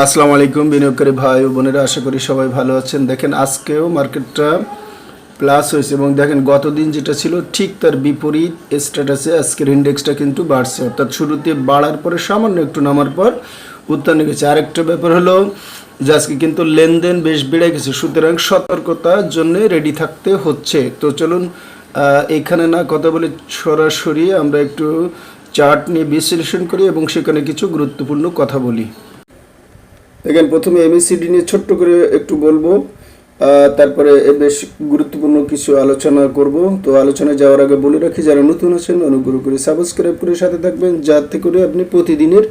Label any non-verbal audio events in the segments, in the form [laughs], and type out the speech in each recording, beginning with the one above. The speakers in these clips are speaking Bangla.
আসসালামু আলাইকুম বিনিয়োগকারী ভাই ও বোনেরা, আশা করি সবাই ভালো আছেন। দেখেন, আজকেও মার্কেটটা প্লাস হয়েছে এবং দেখেন, গতদিন যেটা ছিল, ঠিক তার বিপরীত স্ট্যাটাসে আজকের ইন্ডেক্সটা কিন্তু বাড়ছে। অর্থাৎ শুরুতে বাড়ার পরে সামান্য একটু নামার পর উত্থানে গেছে। আরেকটা ব্যাপার হলো যে আজকে কিন্তু লেনদেন বেশ বেড়ে গেছে, সুতরাং সতর্কতার জন্য রেডি থাকতে হচ্ছে। তো চলুন এখানে না কথা বলে সরাসরি আমরা একটু চার্ট নিয়ে বিশ্লেষণ করি এবং সেখানে কিছু গুরুত্বপূর্ণ কথা বলি। দেখেন প্রথমে এমএসিডি নিয়ে ছোট্ট করে একটু বলব। তারপরে বেশ গুরুত্বপূর্ণ কিছু আলোচনা করব। তো আলোচনায় যাওয়ার আগে বলে রাখি, যারা নতুন আছেন, অনুগ্রহ করে সাবস্ক্রাইব করে সাথে থাকবেন। যাতে করে আপনি প্রতিদিনের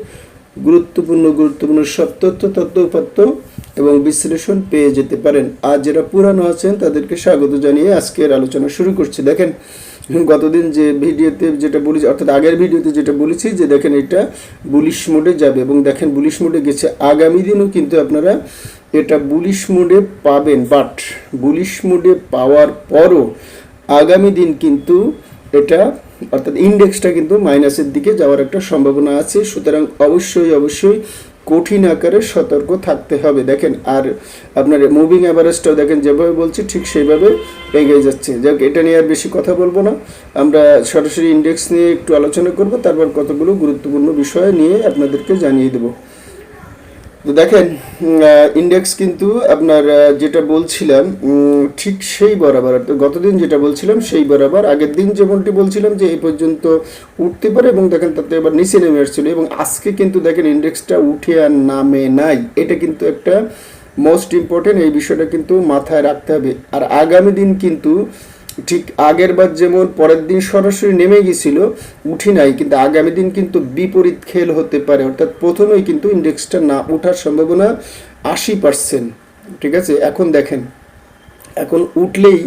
গুরুত্বপূর্ণ গুরুত্বপূর্ণ সব তথ্য তথ্য উপাত্ত এবং বিশ্লেষণ পেয়ে যেতে পারেন। আর যারা পুরানো আছেন, তাদেরকে স্বাগত জানিয়ে আজকের আলোচনা শুরু করছি। দেখেন [laughs] গতদিন যে ভিডিওতে যেটা বলেছি, অর্থাৎ আগের ভিডিওতে যেটা বলেছি, যে দেখেন এটা বুলিশ মোডে যাবে এবং দেখেন বুলিশ মোডে গেছে। আগামী দিনও কিন্তু আপনারা এটা বুলিশ মোডে পাবেন বাট বুলিশ মোডে পাওয়ার পরও আগামী দিন কিন্তু এটা, অর্থাৎ ইন্ডেক্সটা কিন্তু মাইনাসের দিকে যাওয়ার একটা সম্ভাবনা আছে। সুতরাং অবশ্যই অবশ্যই কঠিন আকারে সতর্ক থাকতে হবে। দেখেন, আর আপনার মুভিং অ্যাভারেজটাও দেখেন, যেভাবে বলছি ঠিক সেইভাবে এগিয়ে যাচ্ছে। যাক, এটা নিয়ে আর বেশি কথা বলব না। আমরা সরাসরি ইন্ডেক্স নিয়ে একটু আলোচনা করব, তারপর কতগুলো গুরুত্বপূর্ণ বিষয় নিয়ে আপনাদেরকে জানিয়ে দেবো। তো দেখেন ইন্ডেক্স কিন্তু আপনার যেটা বলছিলাম ঠিক সেই বরাবর গতদিন যেটা বলছিলাম, সেই বরাবর, আগের দিন যেমনটি বলছিলাম যে এই পর্যন্ত উঠতে পারে এবং দেখেন তাতে এবার নিচে নেমে আসছিল এবং আজকে কিন্তু দেখেন ইন্ডেক্সটা উঠে আর নামে নাই। এটা কিন্তু একটা মোস্ট ইম্পর্টেন্ট এই বিষয়টা কিন্তু মাথায় রাখতে হবে। আর আগামী দিন কিন্তু ঠিক আগের বার যেমন পরের দিন সরাসরি নেমে গেছিল, উঠি নাই, কিন্তু আগামী দিন কিন্তু বিপরীত খেল হতে পারে। অর্থাৎ প্রথমেই কিন্তু ইন্ডেক্সটা না ওঠার সম্ভাবনা আশি পার্সেন্ট ঠিক আছে? এখন দেখেন, এখন উঠলেই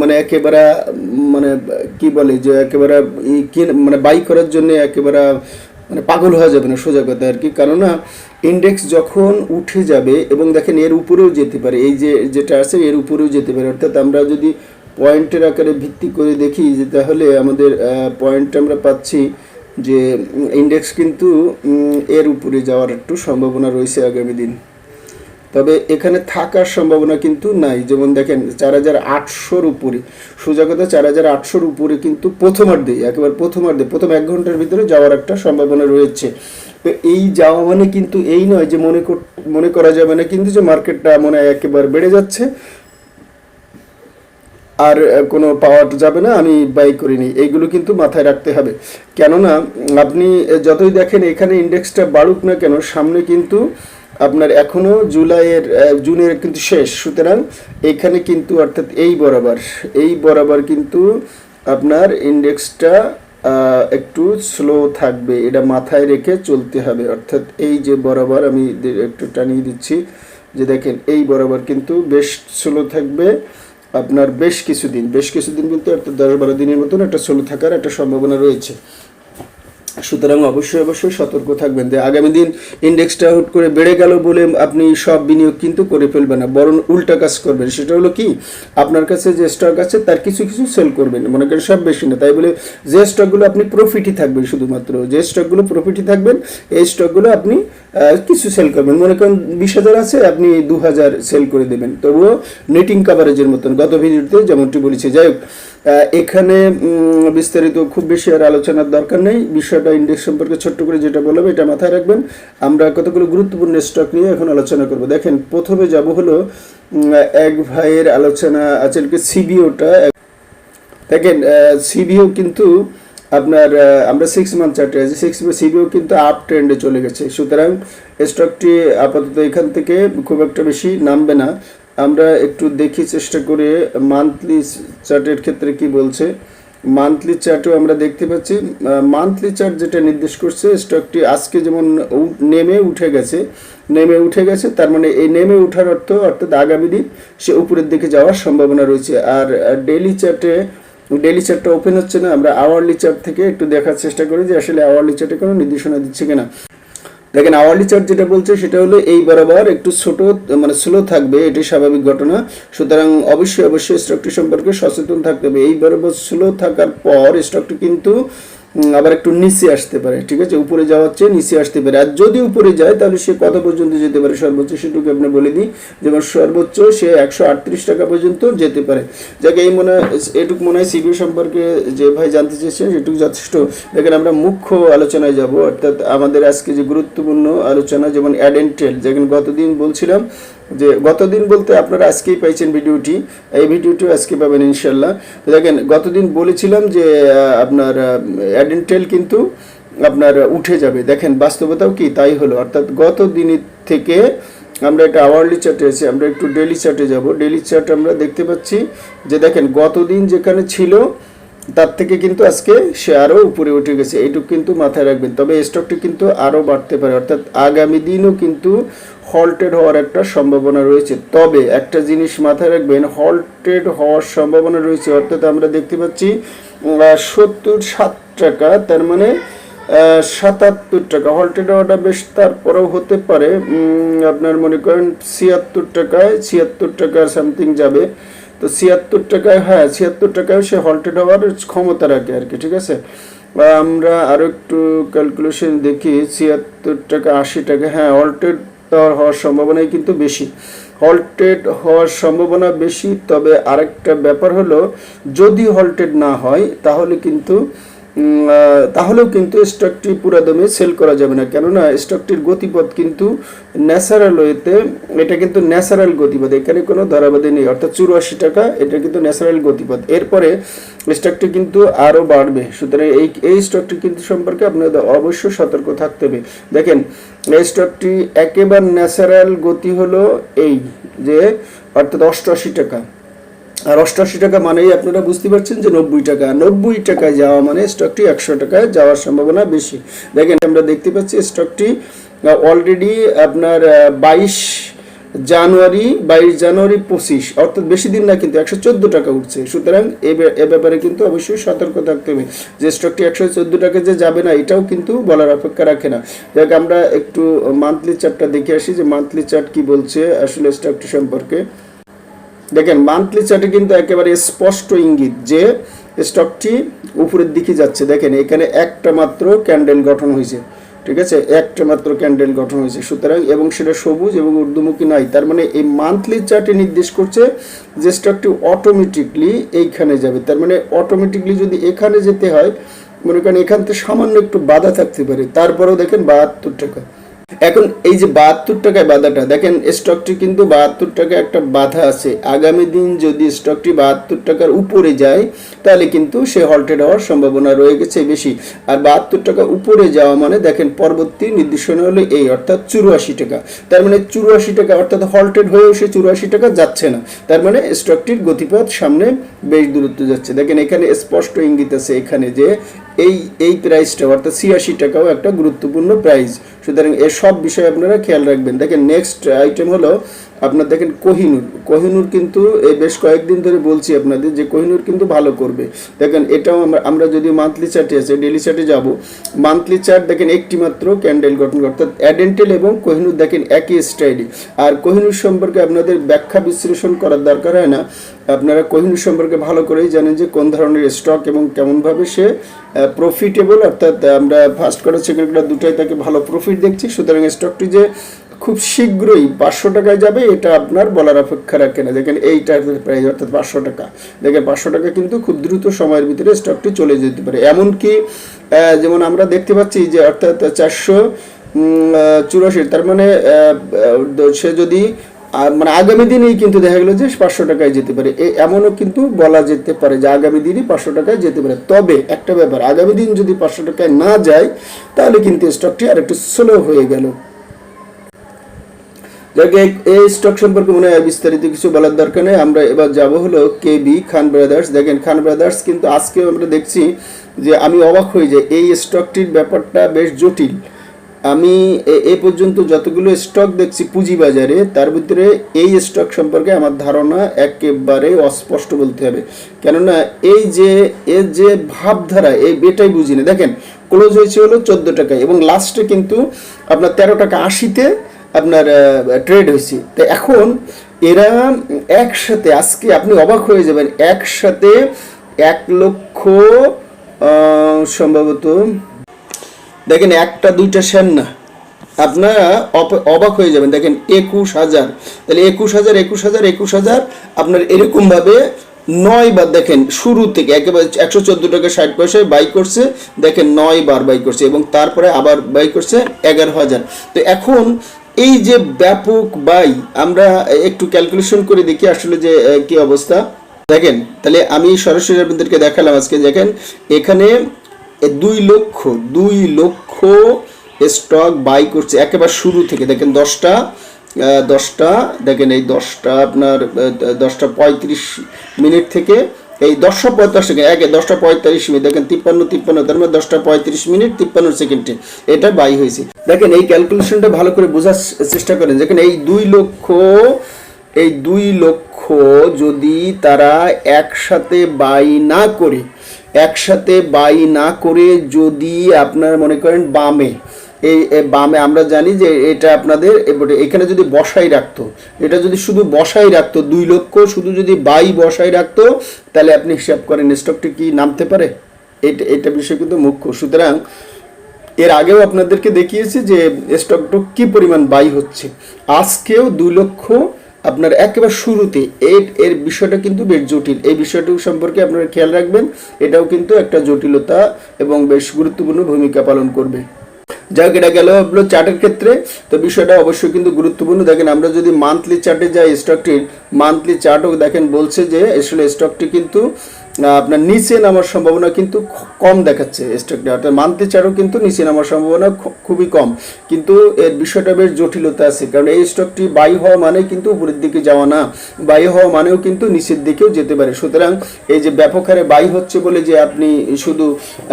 মানে একেবারে মানে কি বলে যে একেবারে মানে বাই করার জন্য একেবারে মানে পাগল হয়ে যাবে না, সোজা কথা আর কি। কেননা ইন্ডেক্স যখন উঠে যাবে, এবং দেখেন এর উপরেও যেতে পারে, এই যে যেটা আছে এর উপরেও যেতে পারে। অর্থাৎ আমরা যদি পয়েন্টের আকারে ভিত্তি করে দেখি যে তাহলে আমাদের পয়েন্ট আমরা পাচ্ছি যে ইন্ডেক্স কিন্তু এর উপরে যাওয়ার একটু সম্ভাবনা রয়েছে আগামী দিন। তবে এখানে থাকার সম্ভাবনা কিন্তু নাই। যেমন দেখেন, চার হাজার আটশোর উপরে। সোজা কথা, চার হাজার আটশোর উপরে কিন্তু প্রথমার্ধে, একেবারে প্রথমার্ধে, প্রথম এক ঘণ্টার ভিতরে যাওয়ার একটা সম্ভাবনা রয়েছে। তো এই যাওয়া মানে কিন্তু এই নয় যে মনে মনে করা যাবে না কিন্তু যে মার্কেটটা মনে হয় একেবারে বেড়ে যাচ্ছে। আর কোনো পাওয়া যাবে না, আমি বাই করিনি এইগুলো কিন্তু মাথায় রাখতে হবে। কেননা, আপনি যতই দেখেন এখানে ইন্ডেক্সটা বাড়ুক না কেন, সামনে কিন্তু আপনার এখনও জুলাইয়ের জুনের কিন্তু শেষ। সুতরাং এখানে কিন্তু, অর্থাৎ এই বরাবর এই বরাবর কিন্তু আপনার ইন্ডেক্সটা একটু স্লো থাকবে। এটা মাথায় রেখে চলতে হবে। অর্থাৎ এই যে বরাবর আমি একটু টানিয়ে দিচ্ছি, যে দেখেন, এই বরাবর কিন্তু বেশ স্লো থাকবে। আপনার বেশ কিছুদিন বেশ কিছুদিন বলতে অর্থাৎ দশ বারো দিনের মতন একটা স্লো থাকার একটা সম্ভাবনা রয়েছে। সুতরাং অবশ্যই অবশ্যই সতর্ক থাকবেন যে আগামী দিন ইন্ডেক্সটা হুট করে বেড়ে গেল বলে আপনি সব বিনিয়োগ কিন্তু করে ফেলবেন না, বরং উল্টা কাজ করবেন। সেটা হলো কি, আপনার কাছে যে স্টক আছে তার কিছু কিছু সেল করবেন। মনে করেন সব বেশি না, তাই বলে যে স্টকগুলো আপনি প্রফিটই থাকবেন শুধুমাত্র, যে স্টকগুলো প্রফিটই থাকবেন, এই স্টকগুলো আপনি কিছু সেল করবেন। মনে করেন বিশ হাজার আছে, আপনি দু হাজার সেল করে দেবেন। তবুও নেটিং কাভারেজের মতন। গত ভিডিওতে যেমনটি বলেছি, যাই হোক এখানে বিস্তারিত খুব বেশি আর আলোচনার দরকার নেই। বিষয়টা ইন্ডেক্স সম্পর্কে ছোট্ট করে যেটা বলব এটা মাথায় রাখবেন। আমরা কতগুলো গুরুত্বপূর্ণ স্টক নিয়ে এখন আলোচনা করব। দেখেন, প্রথমে যাব হলো এক ভাইয়ের আলোচনা আছে সিবিওটা দেখেন সিবিও কিন্তু আপনার আমরা সিক্স মান্থ চার্টে আছি। সিক্স সিবিও কিন্তু আপ ট্রেন্ডে চলে গেছে। সুতরাং স্টকটি আপাতত এখান থেকে খুব একটা বেশি নামবে না। আমরা একটু দেখি, চেষ্টা করে মান্থলি চার্টের ক্ষেত্রে কি বলছে। মান্থলি চার্টও আমরা দেখতে পাচ্ছি। মান্থলি চার্ট যেটা নির্দেশ করছে স্টকটি আজকে যেমন নেমে উঠে গেছে, নেমে উঠে গেছে, তার মানে এই নেমে ওঠার অর্থ, অর্থাৎ আগামী দিন সে উপরের দিকে যাওয়ার সম্ভাবনা রয়েছে। আর ডেইলি চার্টে ডেইলি চার্টটা ওপেন হচ্ছে না, আমরা আওয়ারলি চার্ট থেকে একটু দেখার চেষ্টা করি যে আসলে আওয়ারলি চার্টে কোনো নির্দেশনা দিচ্ছে কিনা। দেখেন আওয়ারলি চার্ট যেটা বলছে সেটা হলো এই বরাবর একটু ছোট মানে স্লো থাকবে, এটি স্বাভাবিক ঘটনা। সুতরাং অবশ্যই অবশ্যই স্টকটি সম্পর্কে সচেতন থাকতে হবে। এই বরাবর স্লো থাকার পর স্টকটি কিন্তু আবার একটু নিচে আসতে পারে, ঠিক আছে? উপরে যাওয়ার চেয়ে নিচে আসতে পারে। আর যদি উপরে যায়, তাহলে সে কত পর্যন্ত যেতে পারে? সর্বোচ্চ সেটুকু আপনি বলে দিই যেমন সর্বোচ্চ সে একশো আটত্রিশ টাকা পর্যন্ত যেতে পারে। যাকে, এই মনে হয়, এটুকু মনে হয় সিবিও সম্পর্কে যে ভাই জানতে চেয়েছেন, সেটুকু যথেষ্ট। দেখেন, আমরা মুখ্য আলোচনায় যাব, অর্থাৎ আমাদের আজকে যে গুরুত্বপূর্ণ আলোচনা, যেমন অ্যাডেন্টেল যেখানে গতদিন বলছিলাম যে গতদিন বলতে আপনারা আজকেই পাইছেন ভিডিওটি, এই ভিডিওটিও আজকে পাবেন ইনশাল্লাহ তো দেখেন, গতদিন বলেছিলাম যে আপনার অ্যাডেন্টেল কিন্তু আপনার উঠে যাবে। দেখেন, বাস্তবতাও কি? তাই হলো। অর্থাৎ গত দিনের থেকে আমরা একটা আওয়ারলি চার্টে আছি, আমরা একটু ডেলি চার্টে যাব। ডেলি চার্ট আমরা দেখতে পাচ্ছি যে, দেখেন, গতদিন যেখানে ছিল, তার থেকে কিন্তু আজকে সে আরও উপরে উঠে গেছে। এইটুকু কিন্তু মাথায় রাখবেন। তবে স্টকটি কিন্তু আরও বাড়তে পারে। অর্থাৎ আগামী দিনও কিন্তু হল্টেড হওয়ার একটা সম্ভাবনা রয়েছে। তবে একটা জিনিস মাথায় রাখবেন হল্টেড হওয়ার সম্ভাবনা রয়েছে, অর্থাৎ আমরা দেখতে পাচ্ছি সত্তর সাত টাকা, তার মানে সাতাত্তর টাকা। হল্টেড হওয়াটা বেশ তারপরেও হতে পারে। আপনার মনে করেন ছিয়াত্তর টাকায়, ছিয়াত্তর টাকার সামথিং যাবে। তো ছিয়াত্তর টাকায় হ্যাঁ ছিয়াত্তর টাকায় সে হল্টেড হওয়ার ক্ষমতা রাখে আর কি, ঠিক আছে? আমরা আরও একটু ক্যালকুলেশন দেখি, ছিয়াত্তর টাকা, আশি টাকা হ্যাঁ হল্টেড হওয়ার সম্ভাবনাই কিন্তু বেশি। হল্টেড হওয়ার সম্ভাবনা বেশি, তবে আরেকটা ব্যাপার হলো, যদি হল্টেড না হয়, তাহলে কিন্তু তাহলেও কিন্তু স্টকটি পুরো দমে সেল করা যাবে না। কেননা স্টকটির গতিপথ কিন্তু ন্যাচারাল ওয়েতে এটা কিন্তু ন্যাচারাল গতিপথ। এখানে কোনো ধরাবাধি নেই। অর্থাৎ চুরাশি টাকা, এটা কিন্তু ন্যাচারাল গতিপথ। এরপরে স্টকটি কিন্তু আরও বাড়বে। সুতরাং এই এই স্টকটি কিন্তু সম্পর্কে আপনাদের অবশ্যই সতর্ক থাকতে হবে। দেখেন, এই স্টকটি একেবারে ন্যাচারাল গতি হলো এই যে, অর্থাৎ অষ্টআশি টাকা। আর অষ্টআশি টাকা মানেই আপনারা বুঝতে পারছেন যে নব্বই টাকা। নব্বই টাকায় যাওয়া মানে স্টকটি একশো টাকায় যাওয়ার সম্ভাবনা বেশি। দেখেন, আমরা দেখতে পাচ্ছি স্টকটি অলরেডি আপনার বাইশ জানুয়ারি বাইশ জানুয়ারি পঁচিশ, অর্থাৎ বেশি দিন না, কিন্তু একশো চোদ্দ টাকা উঠছে। সুতরাং এ ব্যাপারে- কিন্তু অবশ্যই সতর্ক থাকতে হবে যে স্টকটি একশো চোদ্দ টাকা যে যাবে না, এটাও কিন্তু বলার অপেক্ষা রাখে না। যাক, আমরা একটু মান্থলি চার্টটা দেখে আসি যে মান্থলি চার্ট কি বলছে আসলে স্টকটি সম্পর্কে। দেখেন মান্থলি চার্টে কিন্তু একেবারে স্পষ্ট ইঙ্গিত যে স্টকটি উপরের দিকে যাচ্ছে। দেখেন, এখানে একটা মাত্র ক্যান্ডেল গঠন হয়েছে, ঠিক আছে? একটা মাত্র ক্যান্ডেল গঠন হয়েছে। সুতরাং, এবং সেটা সবুজ এবং ঊর্ধ্বমুখী নাই তার মানে এই মান্থলি চার্টে নির্দেশ করছে যে স্টকটি অটোমেটিকলি এইখানে যাবে। তার মানে অটোমেটিকলি যদি এখানে যেতে হয়, মনে করেন এখান থেকে সামান্য একটু বাধা থাকতে পারে, তারপরেও দেখেন বাহাত্তর টাকা। এখন এই যে বাহাত্তর টাকায় বাধাটা, দেখেন স্টকটি কিন্তু বাহাত্তর টাকা একটা বাধা আছে। আগামী দিন যদি স্টকটি বাহাত্তর টাকার উপরে যায়, তাহলে কিন্তু সে হল্টেড হওয়ার সম্ভাবনা রয়ে গেছে বেশি। আর বাহাত্তর টাকা উপরে যাওয়া মানে দেখেন, পরবর্তী নির্দেশনা হলো এই, অর্থাৎ চুরাশি টাকা। তার মানে চুরাশি টাকা, অর্থাৎ হল্টেড হয়েও সে চুরাশি টাকা যাচ্ছে না। তার মানে স্টকটির গতিপথ সামনে বেশ দূরত্ব যাচ্ছে। দেখেন, এখানে স্পষ্ট ইঙ্গিত আছে এখানে যে, এই এই প্রাইসটা অর্থাৎ ছিয়াশি টাকাও একটা গুরুত্বপূর্ণ প্রাইস সুতরাং এ সব বিষয়ে আপনারা খেয়াল রাখবেন। দেখেন নেক্সট আইটেম হলো আপনার দেখেন কোহিনুর। কোহিনুর কিন্তু এই বেশ কয়েকদিন ধরে বলছি আপনাদের যে কোহিনুর কিন্তু ভালো করবে। দেখেন এটাও আমরা আমরা যদি মান্থলি চার্টে আছে ডেলি চার্টে যাব মান্থলি চার্ট দেখেন একটি মাত্র ক্যান্ডেল গঠন অর্থাৎ অ্যাডেন্টেল এবং কোহিনুর দেখেন একই স্টাইলে আর কোহিনুর সম্পর্কে আপনাদের ব্যাখ্যা বিশ্লেষণ করার দরকার হয় না। আপনারা কোহিনুর সম্পর্কে ভালো করেই জানেন যে কোন ধরনের স্টক এবং কেমনভাবে সে প্রফিটেবল অর্থাৎ আমরা ফার্স্ট কোয়ার্টার সেকেন্ড কোয়ার্টার দুটাই তাকে ভালো প্রফিট দেখছি। সুতরাং স্টকটি যে খুব শীঘ্রই পাঁচশো টাকায় যাবে, এটা আপনার বলার অপেক্ষা রাখে না। দেখেন এইটার প্রাইস অর্থাৎ পাঁচশো টাকা। দেখেন পাঁচশো টাকা কিন্তু খুব দ্রুত সময়ের ভিতরে স্টকটি চলে যেতে পারে। এমনকি যেমন আমরা দেখতে পাচ্ছি যে, অর্থাৎ চারশো চুরাশি তার মানে সে যদি মানে আগামী দিনেই কিন্তু দেখা গেলো যে পাঁচশো টাকায় যেতে পারে। এ- এমনও কিন্তু বলা যেতে পারে যে আগামী দিনই পাঁচশো টাকায় যেতে পারে। তবে একটা ব্যাপার, আগামী দিন যদি পাঁচশো টাকায় না যায়, তাহলে কিন্তু স্টকটি আর একটু স্লো হয়ে গেল। যাকে এই স্টক সম্পর্কে মনে হয় বিস্তারিত কিছু বলার দরকার নেই। আমরা এবার যাব হলো কে বি খান ব্রাদার্স। দেখেন খান ব্রাদার্স কিন্তু আজকেও আমরা দেখছি যে আমি অবাক হয়ে যাই এই স্টকটির ব্যাপারটা বেশ জটিল। আমি এ- পর্যন্ত যতগুলো স্টক দেখছি পুঁজিবাজারে, তার ভিতরে এই স্টক সম্পর্কে আমার ধারণা একেবারে অস্পষ্ট বলতে হবে। কেননা এই যে, এর যে ভাবধারা, এই এটাই বুঝি না। দেখেন ক্লোজ হয়েছে হলো চোদ্দ টাকায় এবং লাস্টে কিন্তু আপনার তেরো টাকা আশিতে আপনার ট্রেড হয়েছে। তো এখন এরা একসাথে, আজকে আপনি অবাক হয়ে যাবেন, একসাথে এক লক্ষ সম্ভবত, দেখেন একটা, দুইটা শেয়ার না। আপনারা অবাক হয়ে যাবেন। দেখেন একুশ হাজার। তাহলে একুশ হাজার একুশ হাজার একুশ হাজার, আপনার এরকমভাবে নয় বার দেখেন, শুরু থেকে একেবারে একশো চোদ্দ টাকা ষাট পয়সায় বাই করছে, দেখেন নয় বার বাই করছে এবং তারপরে আবার বাই করছে এগারো হাজার। তো এখন এই যে ব্যাপক বাই, আমরা একটু ক্যালকুলেশন করে দেখি আসলে যে কি অবস্থা। দেখেন, তাহলে আমি সরাসরি আপনাদেরকে দেখালাম আজকে। দেখেন, এখানে দুই লক্ষ দুই লক্ষ স্টক বাই করছে একেবারে শুরু থেকে। দেখেন, দশটা দশটা, দেখেন এই দশটা আপনার দশটা পঁয়ত্রিশ মিনিট থেকে এই দশটা পঁয়তাল্লিশ সেকেন্ড, একে দশটা পঁয়তাল্লিশ মিনিট, দেখেন তিপ্পান্ন তিপ্পান্ন, তার মানে দশটা পঁয়ত্রিশ মিনিট তিপ্পান্ন সেকেন্ডে। এটা বাই হয়েছে। দেখেন এই ক্যালকুলেশনটা ভালো করে বোঝার চেষ্টা করেন। দেখেন এই দুই লক্ষ, এই দুই লক্ষ যদি তারা একসাথে বাই না করে, একসাথে বাই না করে যদি আপনার মনে করেন বামে এই বামে আমরা জানি যে এটা আপনাদের এখানে যদি বসাই রাখতো, এটা যদি শুধু বসাই রাখতো, দুই লক্ষ, শুধু যদি বাই বসাই রাখতো, তাহলে আপনি হিসাব করেন স্টকটি কি নামতে পারে? এটা এটা বিষয় কিন্তু মুখ্য। সুতরাং এর আগেও আপনাদেরকে দেখিয়েছি যে স্টকটা কি পরিমাণ বাই হচ্ছে। আজকেও দুই লক্ষ আপনার একেবারে শুরুতে। এর এর বিষয়টা কিন্তু বেশ জটিল। এই বিষয়টি সম্পর্কে আপনারা খেয়াল রাখবেন। এটাও কিন্তু একটা জটিলতা এবং বেশ গুরুত্বপূর্ণ ভূমিকা পালন করবে। যাই হোক, এটা গেল হলো চার্টের ক্ষেত্রে। তো বিষয়টা অবশ্যই কিন্তু গুরুত্বপূর্ণ। দেখেন, আমরা যদি মান্থলি চার্টে যাই স্টকটির মান্থলি চার্টও দেখেন বলছে যে, আসলে স্টকটি কিন্তু আপনার নিচে নামার সম্ভাবনা কিন্তু কম দেখাচ্ছে স্টকটি অর্থাৎ মান্থলি চার্টও কিন্তু নিচে নামার সম্ভাবনা খুবই কম। কিন্তু এর বিষয়টা বেশ জটিলতা আছে, কারণ এই স্টকটি বাই হওয়া মানে কিন্তু উপরের দিকে যাওয়া না। বাই হওয়া মানেও কিন্তু নিচের দিকেও যেতে পারে। সুতরাং এই যে ব্যাপক হারে বাই হচ্ছে বলে যে আপনি শুধু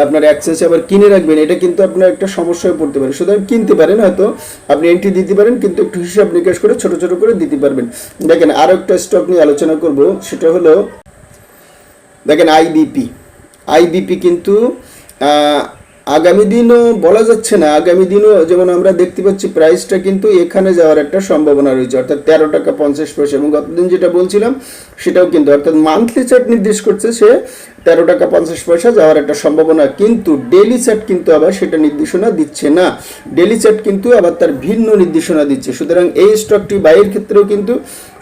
আপনার অ্যাক্সেসে আবার কিনে রাখবেন, এটা কিন্তু আপনার একটা সমস্যায় পড়তে পারে। সুতরাং কিনতে পারেন হয়তো, আপনি এন্ট্রি দিতে পারেন, কিন্তু একটু হিসাব নিকাশ করে ছোট ছোট করে দিতে পারবেন। দেখেন আরও একটা স্টক নিয়ে আলোচনা করব, সেটা হলো দেখেন আইবিপি আইবিপি কিন্তু আগামী দিনও বলা যাচ্ছে না। আগামী দিনও যেমন আমরা দেখতে পাচ্ছি প্রাইসটা কিন্তু এখানে যাওয়ার একটা সম্ভাবনা রয়েছে। অর্থাৎ তেরো টাকা পঞ্চাশ পয়সা। এবং গতদিন যেটা বলছিলাম সেটাও কিন্তু, অর্থাৎ মান্থলি চার্ট নির্দেশ করছে সে তেরো টাকা পঞ্চাশ পয়সা যাওয়ার একটা সম্ভাবনা, কিন্তু ডেলি চার্ট কিন্তু আবার সেটা নির্দেশনা দিচ্ছে না। ডেলি চার্ট কিন্তু আবার তার ভিন্ন নির্দেশনা দিচ্ছে। সুতরাং এই স্টকটি বাইয়ের ক্ষেত্রেও কিন্তু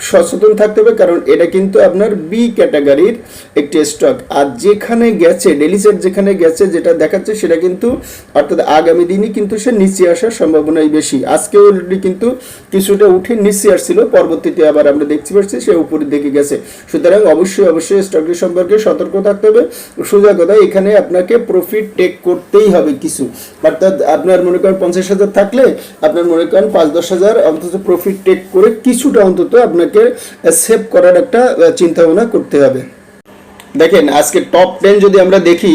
সচেতন থাকতে হবে, কারণ এটা কিন্তু আপনার বি ক্যাটাগরির একটি স্টক আর যেখানে গেছে ডেলি চার্ট যেখানে গেছে, যেটা দেখাচ্ছে, সেটা কিন্তু, অর্থাৎ আগামী দিনই কিন্তু সে নিচে আসার সম্ভাবনাই বেশি। আজকে অলরেডি কিন্তু কিছুটা উঠে নিচে আসছিল, পরবর্তীতে আবার আমরা দেখতে পাচ্ছি সে উপরের দিকে গেছে। সুতরাং অবশ্যই অবশ্যই স্টকটি সম্পর্কে সতর্ক থাকতে হবে। সোজা কথা, এখানে আপনাকে প্রফিট টেক করতেই হবে কিছু। অর্থাৎ আপনার মনে করেন পঞ্চাশ হাজার থাকলে, আপনার মনে করেন পাঁচ, দশ হাজার অন্তত প্রফিট টেক করে কিছুটা অন্তত আপনাকে সেভ করার একটা চিন্তা ভাবনা করতে হবে। দেখেন, আজকে টপ টেন যদি আমরা দেখি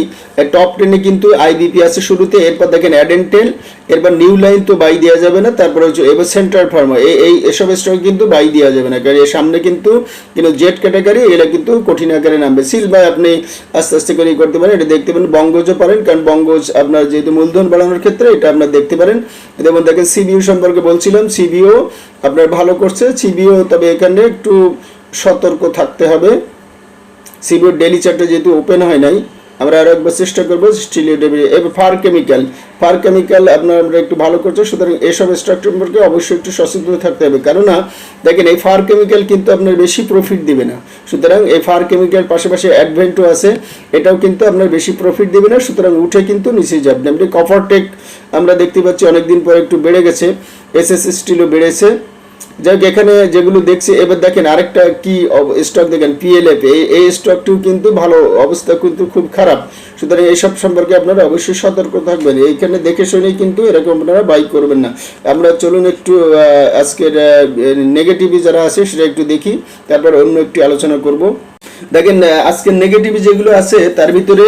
টপ টেনে কিন্তু আইবিপি আছে শুরুতে, এরপর দেখেন অ্যাডেন্টেল এরপর নিউ লাইন তো বাই দেওয়া যাবে না, তারপরে হচ্ছে এবার সেন্ট্রাল ফার্মা এই এই এসব স্টক কিন্তু বাই দেওয়া যাবে না, কারণ এর সামনে কিন্তু কিন্তু জেট ক্যাটাগরি এরা কিন্তু কঠিন আকারে নামবে। সিল বাই আপনি আস্তে আস্তে করে করতে পারেন, এটা দেখতে পারেন, বঙ্গজও পারেন, কারণ বঙ্গজ আপনার যেহেতু মূলধন বাড়ানোর ক্ষেত্রে, এটা আপনার দেখতে পারেন। যেমন দেখেন সিবিও সম্পর্কে বলছিলাম সিবিও আপনার ভালো করছে সিবিও তবে এখানে একটু সতর্ক থাকতে হবে। সিবিওর ডেলি চার্টটা যেহেতু ওপেন হয় নাই, আমরা আরও একবার চেষ্টা করব এবার ফার কেমিক্যাল ফার কেমিক্যাল আপনার আমরা একটু ভালো করছে, সুতরাং এসব স্টক সম্পর্কে অবশ্যই একটু সচেতন থাকতে হবে। কেননা, দেখেন, এই ফার কেমিক্যাল কিন্তু আপনার বেশি প্রফিট দিবে না। সুতরাং এই ফার কেমিক্যাল পাশাপাশি অ্যাডভেন্টও আছে, এটাও কিন্তু আপনার বেশি প্রফিট দিবে না, সুতরাং উঠে কিন্তু নিচে যাবেন আপনি কফারটেক আমরা দেখতে পাচ্ছি অনেকদিন পর একটু বেড়ে গেছে এস এস স্টিলও বেড়েছে। যাই হোক, এখানে যেগুলো দেখছি, এবার দেখেন আরেকটা কি স্টক দেখেন পিএলএফ এই স্টকটিও কিন্তু ভালো, অবস্থা কিন্তু খুব খারাপ। সুতরাং এইসব সম্পর্কে আপনারা অবশ্যই সতর্ক থাকবেন। এইখানে দেখে শুনে কিন্তু এরকম আপনারা বাই করবেন না। আমরা চলুন একটু আজকের নেগেটিভি যারা আছে, সেটা একটু দেখি, তারপর অন্য একটি আলোচনা করব। দেখেন আহ, আজকের নেগেটিভ যেগুলো আছে তার ভিতরে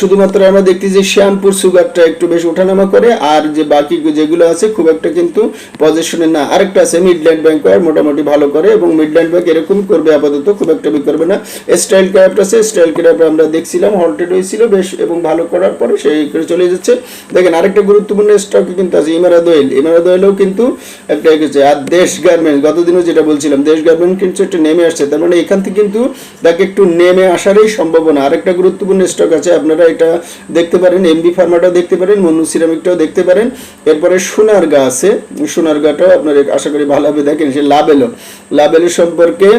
শুধুমাত্র আমরা দেখতে যে শ্যামপুর সুগারটা একটু বেশ ওঠানামা করে আর যে বাকি যেগুলো আছে খুব একটা কিন্তু পজিশনে না। আরেকটা আছে মিডল্যান্ড ব্যাংক মোটামুটি ভালো করে এবং মিডল্যান্ড ব্যাংক এরকম করবে আপাতত খুব একটা বি করবে না। স্টাইল ক্রাফট আছে স্টাইল ক্রাফট আমরা দেখছিলাম হল্টেড হয়েছিল বেশ এবং ভালো করার পরে সেই চলে যাচ্ছে। দেখেন আরেকটা গুরুত্বপূর্ণ স্টক কিন্তু আছে ইমারাদ অয়েল ইমারাদ অয়েলও কিন্তু একটা এগেছে আর দেশ গার্মেন্ট গতদিনও যেটা বলছিলাম দেশ গার্মেন্ট কিন্তু একটা নেমে আসছে তার মানে এখান থেকে কিন্তু নাকি একটু নেমে আসারই সম্ভাবনা। আরেকটা গুরুত্বপূর্ণ স্টক আছে, আপনারা এটা দেখতে পারেন এমবি ফার্মাটাও দেখতে পারেন মনু সিরামিকটাও দেখতে পারেন। এরপরে সোনার গা আছে সোনার গাটাও আপনারা আশা করি ভালোভাবে দেখেন সে লাভেলো লাভেলো সম্পর্কে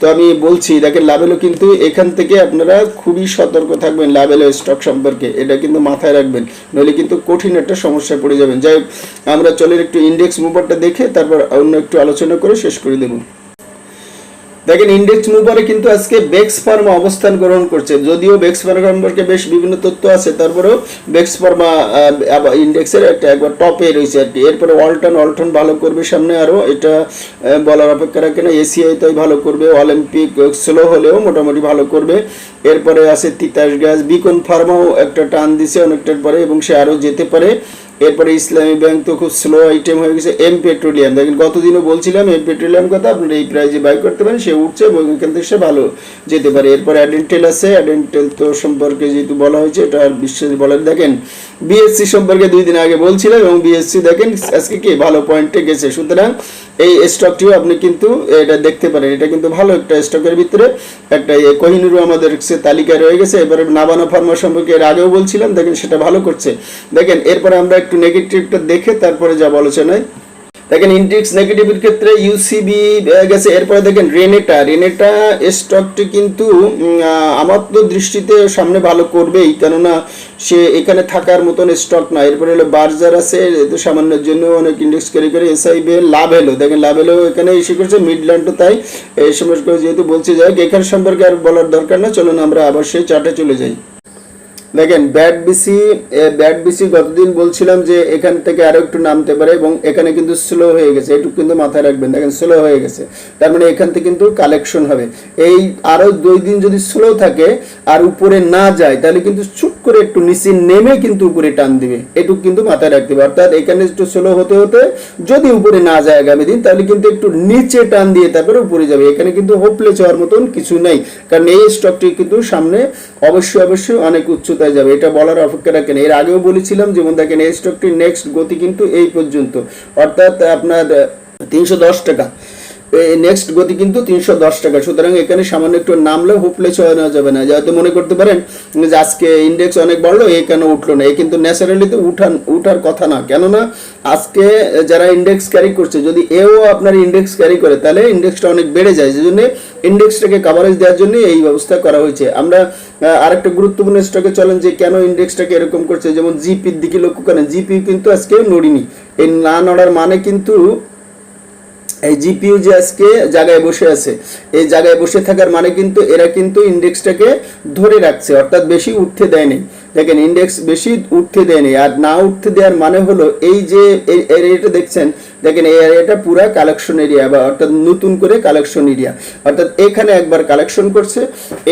তো আমি বলছি, দেখেন লাভেলো কিন্তু এখান থেকে আপনারা খুবই সতর্ক থাকবেন লাভেলো স্টক সম্পর্কে। এটা কিন্তু মাথায় রাখবেন, নইলে কিন্তু কঠিন একটা সমস্যায় পড়ে যাবেন। যাই আমরা চলেন একটু ইন্ডেক্স মুভারটা দেখে, তারপর অন্য একটু আলোচনা করে শেষ করে দেবো। দেখেন ইন্ডেক্স মুভারে কিন্তু আজকে বেক্স ফার্মা অবস্থান গ্রহণ করছে। যদিও বেক্স ফার্মা সম্পর্কে বেশ বিভিন্ন তথ্য আছে, তারপরেও বেক্স ফার্মা ইন্ডেক্সের একটা একবার টপে রয়েছে আর কি। এরপরে অল্টন অল্টন ভালো করবে সামনে আরও, এটা বলার অপেক্ষা রাখে না। এসিআই তাই ভালো করবে অলিম্পিক স্লো হলেও মোটামুটি ভালো করবে। এরপরে আছে তিতাস গ্যাস বিকন ফার্মাও একটা টান দিছে অনেকটার পরে এবং সে আরও যেতে পারে। এরপরে ইসলামী ব্যাংক তো খুব স্লো আইটেম হয়ে গেছে এম পেট্রোলিয়াম দেখেন, গতদিনও বলছিলাম এম পেট্রোলিয়াম কথা, আপনারা এই প্রাইজে বাই করতে পারেন, সে উঠছে এবং এখান থেকে সে ভালো যেতে পারে। এরপর অ্যাডেন্টেল আছে অ্যাডেন্টেল তো সম্পর্কে যেহেতু বলা হয়েছে, এটা আর বিশ্বাস বলার দেখেন বিএসসি সম্পর্কে দুই দিন আগে বলছিলাম এবং বিএসসি দেখেন, আজকে কি ভালো পয়েন্টে গেছে। সুতরাং এই স্টকটিও আপনি কিন্তু এটা দেখতে পারেন। এটা কিন্তু ভালো একটা স্টকের ভিতরে একটা কোহিনুরও আমাদের তালিকায় রয়ে গেছে। এবারে নাবানা ফার্মা সম্পর্কে এর আগেও বলছিলাম, দেখেন সেটা ভালো করছে। দেখেন, এরপরে আমরা একটু নেগেটিভটা দেখে তারপরে যাব আলোচনায় দেখেন ইন্ডেক্স নেগেটিভের ক্ষেত্রে ইউসিবি গেছে। এরপরে দেখেন রেনেটা রেনেটা স্টকটি কিন্তু আমার তো দৃষ্টিতে সামনে ভালো করবেই। কেননা সে এখানে থাকার মতন স্টক না। এরপরে হলো বার্জার আছে। তো সামান্যের জন্য অনেক ইন্ডেক্স ক্যারি করে এসআইবি লাভ এলো। দেখেন লাভ এলো এখানে এসে করছে মিডল্যান্ডও তাই। এই সময় যেহেতু বলছি, যাই এখান সম্পর্কে আর বলার দরকার না। চলুন আমরা আবার সেই চার্টে চলে যাই। দেখেন ব্যাট বিসি ব্যাট বিসি গতদিন বলছিলাম যে এখান থেকে আরও একটু নামতে পারে এবং এখানে কিন্তু স্লো হয়ে গেছে। এটুকু কিন্তু মাথায় রাখবেন। দেখেন স্লো হয়ে গেছে। তার মানে এখান থেকে কিন্তু কালেকশন হবে। এই আরও দুই দিন যদি স্লো থাকে আর উপরে না যায়, তাহলে কিন্তু চুপ করে একটু নিচে নেমে কিন্তু উপরে টান দিবে। এটুকু কিন্তু মাথায় রাখতে হবে। অর্থাৎ এখানে একটু স্লো হতে হতে যদি উপরে না যায় আগামী দিন, তাহলে কিন্তু একটু নিচে টান দিয়ে তারপরে উপরে যাবে। এখানে কিন্তু হোপলেস হওয়ার মতন কিছু নেই। কারণ এই স্টকটি কিন্তু সামনে অবশ্যই অবশ্যই অনেক উচ্চতায় যাবে? এটা বলার অপেক্ষা রাখেন। এর আগেও বলেছিলাম যেমন দেখেন, এই স্টকটির নেক্সট গতি কিন্তু এই পর্যন্ত। অর্থাৎ আপনার তিনশো দশ টাকা। নেক্সট গতি কিন্তু তিনশো দশ টাকা। সুতরাং এখানে সামান্য একটু নামলে হোপলেস হয়ে নেওয়া যাবে না। যাতে মনে করতে পারেন যে আজকে ইন্ডেক্স অনেক বাড়লো, এ কেন উঠল না। এ কিন্তু ন্যাচারালি তো উঠান, উঠার কথা না। কেননা আজকে যারা ইন্ডেক্স ক্যারি করছে, যদি এও আপনার ইন্ডেক্স ক্যারি করে, তাহলে ইন্ডেক্সটা অনেক বেড়ে যায়। সেজন্য ইন্ডেক্সটাকে কাভারেজ দেওয়ার জন্য এই ব্যবস্থা করা হয়েছে। আমরা আরেকটা গুরুত্বপূর্ণ স্টকে চলেন যে কেন ইন্ডেক্সটাকে এরকম করছে। যেমন জিপির দিকে লক্ষ্য করেন জিপি কিন্তু আজকে নড়িনি। এই না নড়ার মানে কিন্তু এই জিপিইউ যে আজকে জায়গায় বসে আছে, এই জায়গায় বসে থাকার মানে কিন্তু এরা কিন্তু ইন্ডেক্সটাকে ধরে রাখছে, অর্থাৎ বেশি উঠতে দেয়নি। দেখেন ইন্ডেক্স বেশি উঠতে দেয়নি। আর না উঠতে দেওয়ার মানে হলো এই যে এরিয়াটা দেখছেন, দেখেন এই এরিয়াটা পুরা কালেকশন এরিয়া বা অর্থাৎ নতুন করে কালেকশন এরিয়া অর্থাৎ এখানে একবার কালেকশন করছে,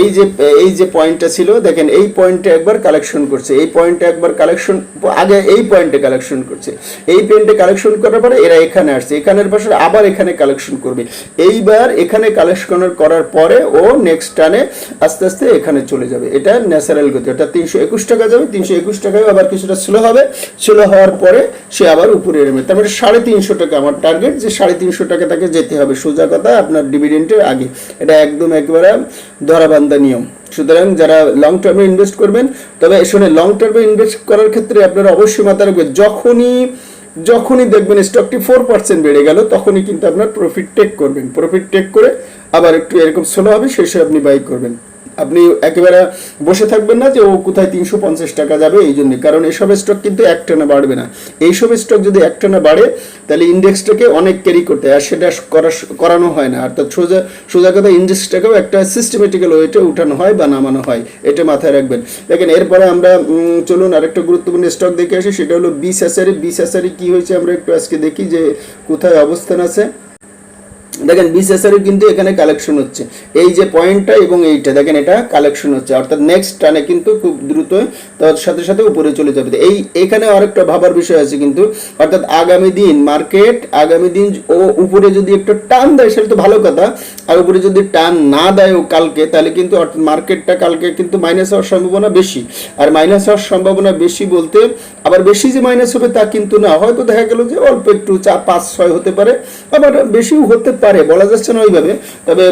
এই যে এই যে পয়েন্টটা ছিল, দেখেন, এই পয়েন্টে একবার কালেকশন করছে। এই পয়েন্টে একবার কালেকশন আগে এই পয়েন্টে কালেকশন করছে। এই পয়েন্টে কালেকশন করার পরে এরা এখানে আসছে। এখানের পাশে আবার এখানে কালেকশন করবে। এইবার এখানে কালেকশন করার পরে ও নেক্সট টানে আস্তে আস্তে এখানে চলে যাবে। এটা ন্যাচারাল গতি। অর্থাৎ তিনশো একুশ টাকা যাবে, তিনশো একুশ টাকায় আবার কিছুটা স্লো হবে। স্লো হওয়ার পরে সে আবার উপরে নেমে তার মানে সাড়ে তিনশো টাকা আমার টার্গেট যে সাড়ে তিনশো টাকা তাকে যেতে হবে। সোজা কথা, আপনার ডিভিডেন্টের আগে। এটা একদম একবারে ধরাবান্ধা নিয়ম। সুতরাং যারা লং টার্মে ইনভেস্ট করবেন, তবে শুনে লং টার্মে ইনভেস্ট করার ক্ষেত্রে আপনারা অবশ্যই মাথায় রাখবেন, যখনই যখনই দেখবেন স্টকটি ফোর পার্সেন্ট বেড়ে গেল, তখনই কিন্তু আপনার প্রফিট টেক করবেন। প্রফিট টেক করে আবার একটু এরকম স্লো হবে সেই সময় আপনি বাই করবেন। আপনি একেবারে বসে থাকবেন না যে ও কোথায় তিনশো পঞ্চাশ টাকা যাবে এই জন্য। কারণ এইসব স্টক কিন্তু একটানা বাড়বে না। এইসব স্টক যদি একটানা বাড়ে, তাহলে ইন্ডেক্সটাকে অনেক ক্যারি করতে আর সেটা করানো হয় না। অর্থাৎ সোজা সোজা কথা ইন্ডেক্সটাকেও একটা সিস্টেমেটিক্যাল ওয়েটে উঠানো হয় বা নামানো হয়। এটা মাথায় রাখবেন। দেখেন, এরপরে আমরা চলুন আরেকটা গুরুত্বপূর্ণ স্টক দেখে আসি। সেটা হলো বিশ আসারি বিশ আসারি কি হয়েছে আমরা একটু আজকে দেখি যে কোথায় অবস্থান আছে। দেখেন বিসিএসআর কিন্তু এখানে কালেকশন হচ্ছে। এই যে পয়েন্টটা এবং এইটা, দেখেন, এটা কালেকশন হচ্ছে। অর্থাৎ নেক্সট টানে কিন্তু খুব দ্রুত তার সাথে সাথে উপরে চলে যাবে। এই, এখানে আরেকটা ভাবার বিষয় আছে কিন্তু, অর্থাৎ আগামী দিন মার্কেট আগামী দিন ও উপরে যদি একটু টান দেয়, সেটা তো ভালো কথা। আর উপরে যদি টান না দেয় ও কালকে, তাহলে কিন্তু অর্থাৎ মার্কেটটা কালকে কিন্তু মাইনাস হওয়ার সম্ভাবনা বেশি। আর মাইনাস হওয়ার সম্ভাবনা বেশি বলতে, আবার বেশি যে মাইনাস হবে তা কিন্তু না। হয়তো দেখা গেল যে অল্প একটু চা পাঁচ, ছয় হতে পারে, আবার বেশিও হতে পারে, বলা যাচ্ছে না ওইভাবে। তবে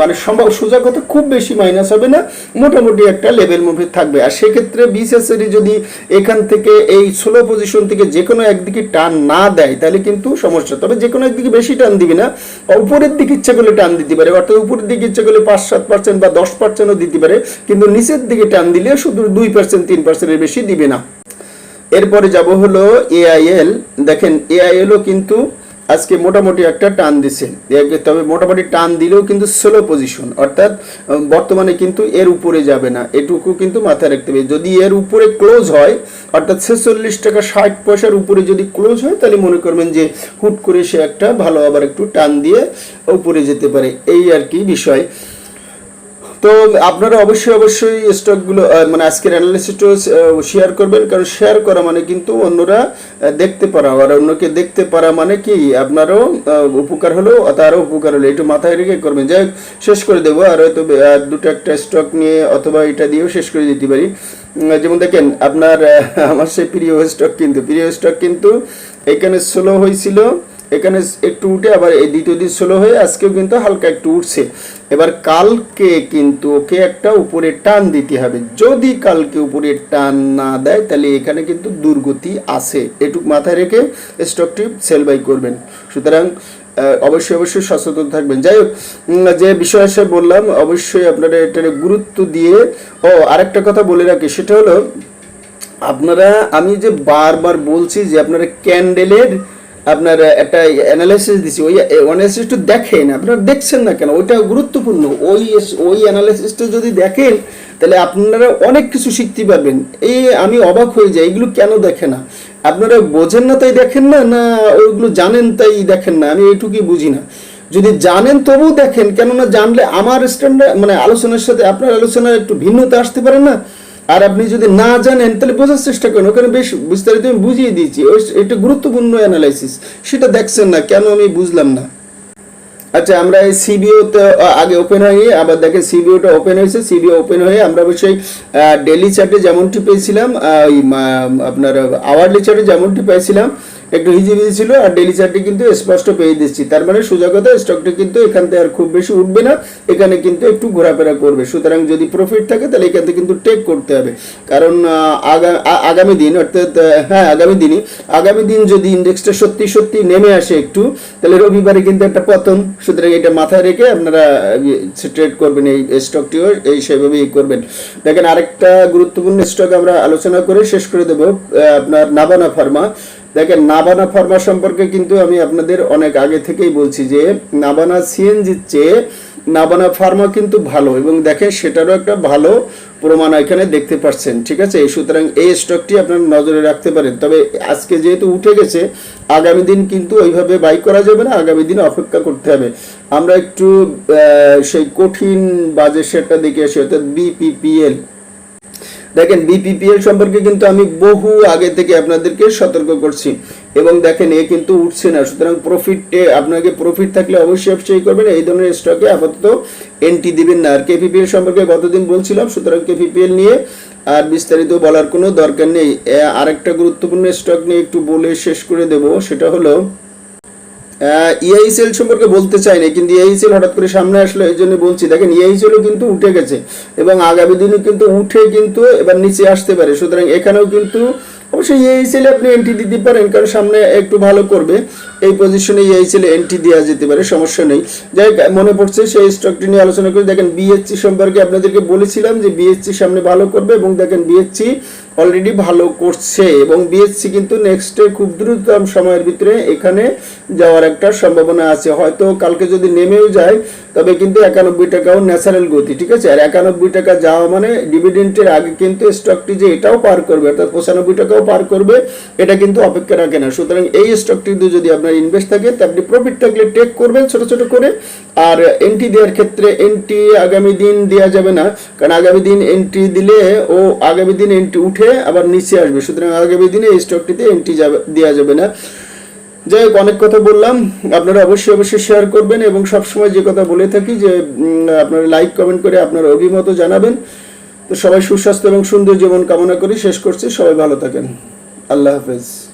মানে সম্ভব, সোজা কথা খুব বেশি মাইনাস হবে না, মোটামুটি একটা লেভেল মুভে থাকবে। আর সেক্ষেত্রে বিসিএসসি যদি এখান থেকে, এই ষোলো পজিশন থেকে যে কোনো একদিকে টান না দেয়, তাহলে কিন্তু সমস্যা। তবে যে কোনো একদিকে বেশি টান দিবি না উপরের দিকে ইচ্ছা করলে টান দিতে পারে। অর্থাৎ উপরের দিকে ইচ্ছা করলে পাঁচ সাত পার্সেন্ট বা দশ পার্সেন্টও দিতে পারে, কিন্তু নিচের দিকে টান দিলে শুধু দুই পার্সেন্ট তিন পার্সেন্টের বেশি দিবে না। এরপরে যাব হলো এআইএল দেখেন এআইএলও কিন্তু আজকে মোটামুটি একটা টান দিছে। তবে মোটামুটি টান দিলেও কিন্তু স্লো পজিশন অর্থাৎ বর্তমানে কিন্তু এর উপরে যাবে না। এটুকু কিন্তু মাথায় রাখতে হবে। যদি এর উপরে ক্লোজ হয়, অর্থাৎ ছেচল্লিশ টাকা ষাট পয়সার উপরে যদি ক্লোজ হয়, তাহলে মনে করবেন যে হুট করে সে একটা ভালো আবার একটু টান দিয়ে উপরে যেতে পারে। এই আর কি বিষয়। তো আপনারা অবশ্যই অবশ্যই স্টকগুলো মানে আজকের অ্যানালিসিসটা শেয়ার করবেন। কারণ শেয়ার করা মানে কিন্তু অন্যরা দেখতে পারা। আর অন্যকে দেখতে পারা মানে কি? আপনারও উপকার হলো, তারও উপকার হলো। একটু মাথায় রেখে করবেন। যাই শেষ করে দেবো। আর হয়তো দুটো একটা স্টক নিয়ে অথবা এটা দিয়েও শেষ করে দিতে পারি। যেমন দেখেন, আপনার আমার সেই প্রিয় স্টক কিন্তু, প্রিয় স্টক কিন্তু এখানে স্লো হয়েছিল। এখানে একটু উঠে আবার এই দ্বিতীয় দিন স্লো হয়ে আজকেও কিন্তু হালকা একটু উঠছে। এবার কালকে কিন্তু ওকে একটা উপরে টান দিতে হবে। যদি কালকে উপরে টান না দেয়, তাহলে এখানে কিন্তু দুর্গতি আছে। এটুক মাথায় রেখে স্টকটি সেল বাই করবেন। সুতরাং অবশ্যই অবশ্যই সচেতন থাকবেন। যাই হোক যে বিষয় এসে বললাম, অবশ্যই আপনারা এটার গুরুত্ব দিয়ে, ও, আরেকটা কথা বলে রাখি, সেটা হলো, আপনারা, আমি যে বারবার বলছি যে আপনারা ক্যান্ডেলের আপনার একটা অ্যানালাইসিস দিছি, ওই অ্যানালাইসিস একটু দেখেন, আপনারা দেখছেন না কেন? ওইটা গুরুত্বপূর্ণ। ওই ওই অ্যানালাইসিসটা যদি দেখেন, তাহলে আপনারা অনেক কিছু শিখতে পারবেন। এই আমি অবাক হয়ে যাই, এগুলো কেন দেখে না? আপনারা বোঝেন না তাই দেখেন না না ওইগুলো জানেন তাই দেখেন না? আমি এইটুকুই বুঝি না। যদি জানেন তবুও দেখেন, কেননা জানলে আমার স্ট্যান্ডার্ড মানে আলোচনার সাথে আপনার আলোচনার একটু ভিন্নতা আসতে পারে না। আর আপনি যদি না জানেন, তাহলে বোঝার চেষ্টা করেন। ওখানে বেশ বিস্তারিত আমি বুঝিয়ে দিয়েছি। এটা গুরুত্বপূর্ণ অ্যানালাইসিস সেটা দেখছেন না, কেন আমি বুঝলাম না? আচ্ছা আমরা এই সিবিও তে আগে ওপেন হয়ে আবার দেখেন সিবিওটা ওপেন হয়েছে। সিবিও ওপেন হয়ে আমরা অবশ্যই ডেলি চার্টে যেমনটি পেয়েছিলাম ওই আপনার আওয়ারলি চার্টে যেমনটি পেয়েছিলাম একটু হিজিবিজি ছিল আর ডেলি চার্টে কিন্তু স্পষ্ট পেয়ে দিচ্ছি। তার মানে সোজা কথা স্টকটা কিন্তু এখান থেকে আর খুব বেশি উঠবে না, এখানে কিন্তু একটু ঘোরাফেরা করবে। সুতরাং যদি প্রফিট থাকে তাহলে এখান থেকে কিন্তু টেক করতে হবে। কারণ আগামী দিন, অর্থাৎ হ্যাঁ আগামী দিনই, আগামী দিন যদি ইন্ডেক্সটা সত্যি সত্যি নেমে আসে একটু, তাহলে রবিবারে কিন্তু একটা পতন। সুতরাং এটা মাথায় রেখে আপনারা ট্রেড করবেন, এই স্টকটিও এই সেভাবেই করবেন। দেখেন আরেকটা গুরুত্বপূর্ণ স্টক আমরা আলোচনা করে শেষ করে দেবো আপনার নাবানা ফার্মা দেখেন, নাবানা ফার্মা সম্পর্কে কিন্তু আমি আপনাদের অনেক আগে থেকেই বলছি যে, নাবানা সিএনজির চেয়ে নাবানা ফার্মা কিন্তু ভালো এবং দেখেন, সেটারও একটা ভালো প্রমাণ এখানে দেখতে পাচ্ছেন, ঠিক আছে? সুতরাং এই স্টকটি আপনার নজরে রাখতে পারেন। তবে আজকে যেহেতু উঠে গেছে, আগামী দিন কিন্তু ওইভাবে বাই করা যাবে না, আগামী দিন অপেক্ষা করতে হবে। আমরা একটু সেই কঠিন বাজেট সেটটা দেখে আসি, অর্থাৎ বিপিপিএল দেখেন বিপিপিএল সম্পর্কে কিন্তু আমি বহু আগে থেকে আপনাদেরকে সতর্ক করছি। এবং দেখেন এ কিন্তু উঠছে না। সুতরাং প্রফিট আপনাকে প্রফিট থাকলে অবশ্যই অবশ্যই করবেন। এই ধরনের স্টকে আপাতত এন্ট্রি দিবেন না। আর কেপিপিএল সম্পর্কে গতদিন বলছিলাম, সুতরাং কেপিপিএল নিয়ে আর বিস্তারিত বলার কোনো দরকার নেই। আরেকটা গুরুত্বপূর্ণ স্টক নিয়ে একটু বলে শেষ করে দেব। সেটা হলো ইআইসিএল সম্পর্কে বলতে চাই না কিন্তু ইআইসিএল হঠাৎ করে সামনে আসলো, এই জন্য বলছি, দেখেন ইআইসিএলও কিন্তু উঠে গেছে, এবং আগামী দিনে কিন্তু উঠে কিন্তু এবার নিচে আসতে পারে, সুতরাং এখানেও কিন্তু অবশ্যই ইআইসিএল আপনি এন্ট্রি দিতে পারেন, কারণ সামনে একটু ভালো করবে, এই পজিশনে ইআইসিএল এন্ট্রি দেওয়া যেতে পারে, সমস্যা নেই। যাই মনে পড়ছে, সেই স্টকটি নিয়ে আলোচনা করে, দেখেন বিএসসি সম্পর্কে আপনাদেরকে বলেছিলাম যে বিএসসি সামনে ভালো করবে, এবং দেখেন বিএসসি অলরেডি ভালো করছে এবং বিএসসি কিন্তু নেক্সটে খুব দ্রুততম সময়ের ভিতরে এখানে যাওয়ার একটা সম্ভাবনা আছে। হয়তো কালকে যদি নেমেও যায়, তবে কিন্তু একানব্বই টাকাও ন্যাচারাল গতি, ঠিক আছে? আর একানব্বই টাকা যাওয়া মানে ডিভিডেন্টের আগে কিন্তু স্টকটি যে এটাও পার করবে, অর্থাৎ পঁচানব্বই টাকাও পার করবে, এটা কিন্তু অপেক্ষা রাখে না। সুতরাং এই স্টকটিতে যদি আপনার ইনভেস্ট থাকে, তা আপনি প্রফিট থাকলে টেক করবেন ছোট ছোট করে। আর এন্ট্রি দেওয়ার ক্ষেত্রে এন্ট্রি আগামী দিন দেওয়া যাবে না, কারণ আগামী দিন এন্ট্রি দিলে ও আগামী দিন এন্ট্রি উঠে আবার নিচে আসবে। সুতরাং আগামী দিনে এই স্টকটিতে এন্ট্রি যাবে দেওয়া যাবে না। যাই হোক, অনেক কথা বললাম। আপনারা অবশ্যই অবশ্যই শেয়ার করবেন এবং সবসময় যে কথা বলে থাকি যে আপনারা লাইক কমেন্ট করে আপনার অভিমত জানাবেন। তো সবাই সুস্বাস্থ্য এবং সুন্দর জীবন কামনা করি। শেষ করছি। সবাই ভালো থাকেন। আল্লাহ হাফেজ।